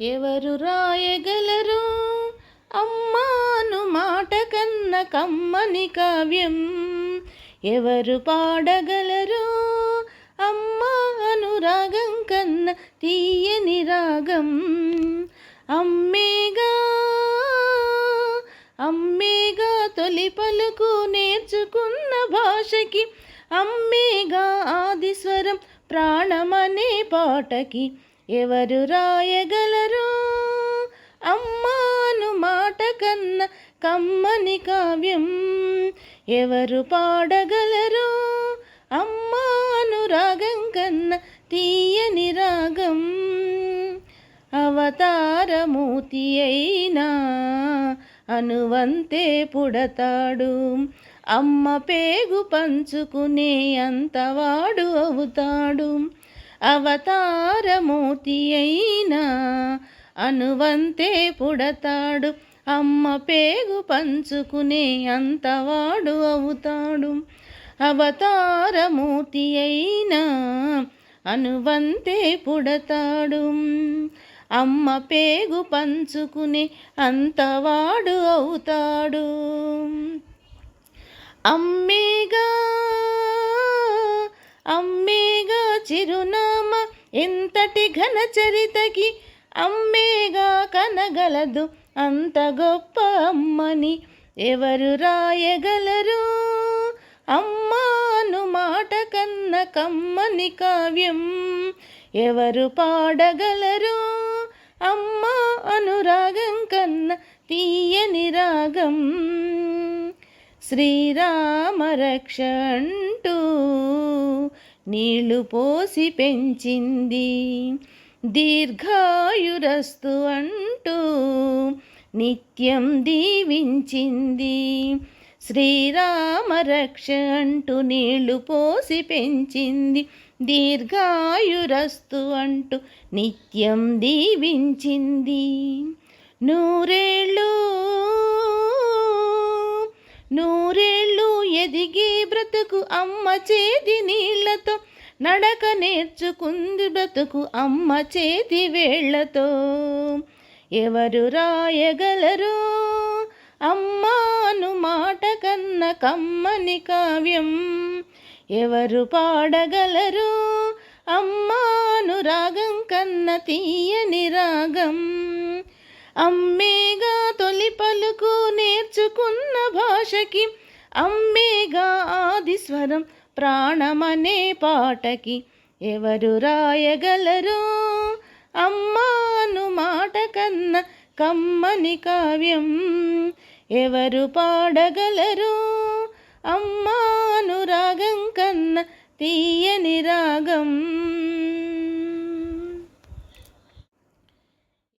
ఎవరు రాయగలరు? అమ్మాను మాట కన్న కమ్మని కావ్యం. ఎవరు పాడగలరు? అమ్మాను రాగం కన్న తీయని రాగం. అమ్మేగా అమ్మేగా తొలి పలుకు నేర్చుకున్న భాషకి అమ్మేగా ఆదిస్వరం ప్రాణమనే పాటకి. ఎవరు రాయగల కమ్మని కావ్యం ఎవరు పాడగలరు? అమ్మాను రాగం కన్న తీయని రాగం అవతారమూర్తి అయినా అనువంతే పుడతాడు. అమ్మ పేగు పంచుకునే అంతవాడు అవుతాడు. అవతారమూర్తి అయినా అనువంతే పుడతాడు. అమ్మ పేగు పంచుకునే అంతవాడు అవుతాడు. అవతారమూర్తి అయినా అనువంతే పుడతాడు. అమ్మ పేగు పంచుకునే అంతవాడు అవుతాడు. అమ్మేగా అమ్మేగా చిరునామా ఎంతటి ఘన చరితకి అమ్మేగా కనగలదు అంత గొప్ప అమ్మని ఎవరు రాయగలరు? అమ్మాను మాట కన్న కమ్మని కావ్యం ఎవరు పాడగలరు? అమ్మా అనురాగం కన్న తీయని రాగం శ్రీరామ రక్ష అంటూ నీళ్ళు పోసి పెంచింది దీర్ఘాయురస్తు అంటూ నిత్యం దీవించింది. శ్రీరామ రక్ష అంటూ నీళ్ళు పోసి పెంచింది. దీర్ఘాయురస్తు అంటూ నిత్యం దీవించింది. నూరేళ్ళు నూరేళ్ళు ఎదిగే బ్రతుకు అమ్మ చేతి నీళ్ళతో నడక నేర్చుకుంది బ్రతుకు అమ్మ చేతి వేళ్ళతో. ఎవరు రాయగలరు? అమ్మాను మాట కన్న కమ్మని కావ్యం. ఎవరు పాడగలరు? అమ్మాను రాగం కన్న తీయని రాగం. అమ్మేగా తొలి పలుకు నేర్చుకున్న భాషకి అమ్మేగా ఆది స్వరం ప్రాణమనే పాటకి ఎవరు రాయగలరు? అమ్మాను మాట కన్న కమ్మని కావ్యం ఎవరు పాడగలరు? అమ్మాను రాగం కన్న తీయని రా